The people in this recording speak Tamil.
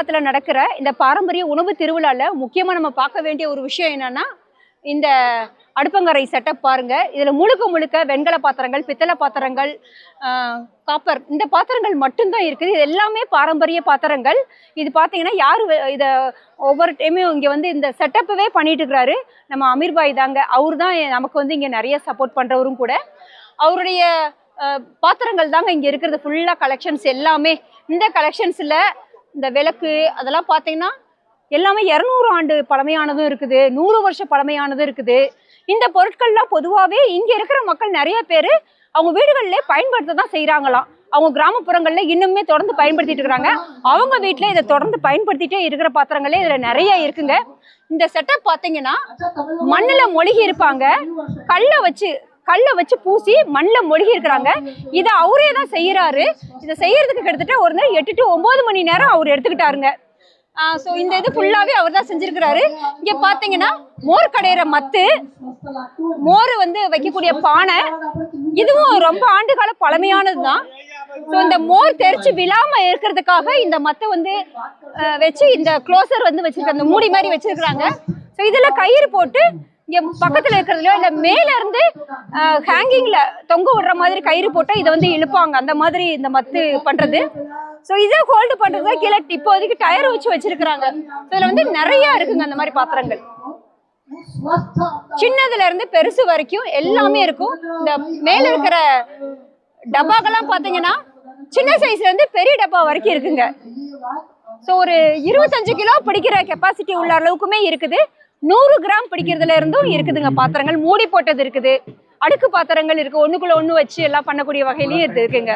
பக்கத்தில் நடக்கிற இந்த பாரம்பரிய உணவு திருவிழாவில் முக்கியமாக நம்ம பார்க்க வேண்டிய ஒரு விஷயம் என்னன்னா இந்த அடுப்பங்கரை செட்டப் பாருங்க. இதில் முழுக்க முழுக்க வெண்கல பாத்திரங்கள் பித்தளை பாத்திரங்கள் காப்பர் இந்த பாத்திரங்கள் மட்டும்தான் இருக்குது. இது எல்லாமே பாரம்பரிய பாத்திரங்கள். இது பார்த்தீங்கன்னா யார் இதை ஒவ்வொரு டைமும் இங்கே வந்து இந்த செட்டப்பவே பண்ணிட்டு இருக்கிறாரு நம்ம அமீர்பாய் தாங்க. அவர் தான் நமக்கு வந்து இங்கே நிறைய சப்போர்ட் பண்ணுறவரும் கூட. அவருடைய பாத்திரங்கள் தாங்க இங்கே இருக்கிறது. ஃபுல்லாக கலெக்ஷன்ஸ் எல்லாமே. இந்த கலெக்ஷன்ஸில் இந்த விளக்கு அதெல்லாம் பார்த்தீங்கன்னா எல்லாமே இரநூறு ஆண்டு பழமையானதும் இருக்குது. நூறு வருஷம் பழமையானதும் இருக்குது. இந்த பொருட்கள்லாம் பொதுவாகவே இங்கே இருக்கிற மக்கள் நிறைய பேர் அவங்க வீடுகளிலே பயன்படுத்த தான் செய்கிறாங்களாம் அவங்க கிராமப்புறங்களில் இன்னுமே தொடர்ந்து பயன்படுத்திட்டு இருக்கிறாங்க அவங்க வீட்டில் இதை தொடர்ந்து பயன்படுத்திட்டே இருக்கிற பாத்திரங்களே இதில் நிறைய இருக்குங்க. இந்த செட்டப் பார்த்தீங்கன்னா மண்ணில் மொழிகி இருப்பாங்க. கல்லை வச்சு கல்லை வச்சு பூசி மண்ணில் மொழிகி இருக்கிறாங்க இதை அவரே தான் செய்யறாரு. இதை செய்யறதுக்கு கிட்டத்தட்ட ஒரு நேரம் எட்டு டு ஒன்பது மணி நேரம் அவர் எடுத்துக்கிட்டாருங்க. ஸோ இந்த இது ஃபுல்லாகவே அவர் தான் செஞ்சிருக்கிறாரு. இங்கே பார்த்தீங்கன்னா மோர் கடையிற மத்து மோர் வந்து வைக்கக்கூடிய பானை இதுவும் ரொம்ப ஆண்டுகால பழமையானது தான். ஸோ இந்த மோர் தெரிச்சு விழாம இருக்கிறதுக்காக இந்த மத்தை வந்து வச்சு இந்த க்ளோசர் வந்து வச்சிருக்காங்க அந்த மூடி மாதிரி வச்சிருக்கிறாங்க. ஸோ இதில் கயிறு போட்டு இங்கே பக்கத்தில் இருக்கிறதுலையோ இல்லை மேலேருந்து ஹேங்கிங்கில் தொங்க விடுற மாதிரி கயிறு போட்டு இதை வந்து இழுப்பாங்க. அந்த மாதிரி இந்த மத்து பண்ணுறது ஸோ இதை ஹோல்டு பண்ணுறது கீழே இப்போதைக்கு டயர் வச்சு வச்சிருக்கிறாங்க. இதில் வந்து நிறைய இருக்குங்க அந்த மாதிரி பாத்திரங்கள். சின்னதுல இருந்து பெருசு வரைக்கும் எல்லாமே இருக்கும். இந்த மேல இருக்கிற டப்பாக்கெல்லாம் பாத்தீங்கன்னா சின்ன சைஸ்ல இருந்து பெரிய டப்பா வரைக்கும் இருக்குங்க. ஸோ ஒரு இருபத்தஞ்சு கிலோ பிடிக்கிற கெப்பாசிட்டி உள்ள அளவுக்குமே இருக்குது. நூறு கிராம் பிடிக்கிறதுல இருந்தும் இருக்குதுங்க பாத்திரங்கள். மூடி போட்டது இருக்குது. அடுக்கு பாத்திரங்கள் இருக்கு. ஒண்ணுக்குள்ள ஒண்ணு வச்சு எல்லாம் பண்ணக்கூடிய வகையிலயும் இது இருக்குங்க.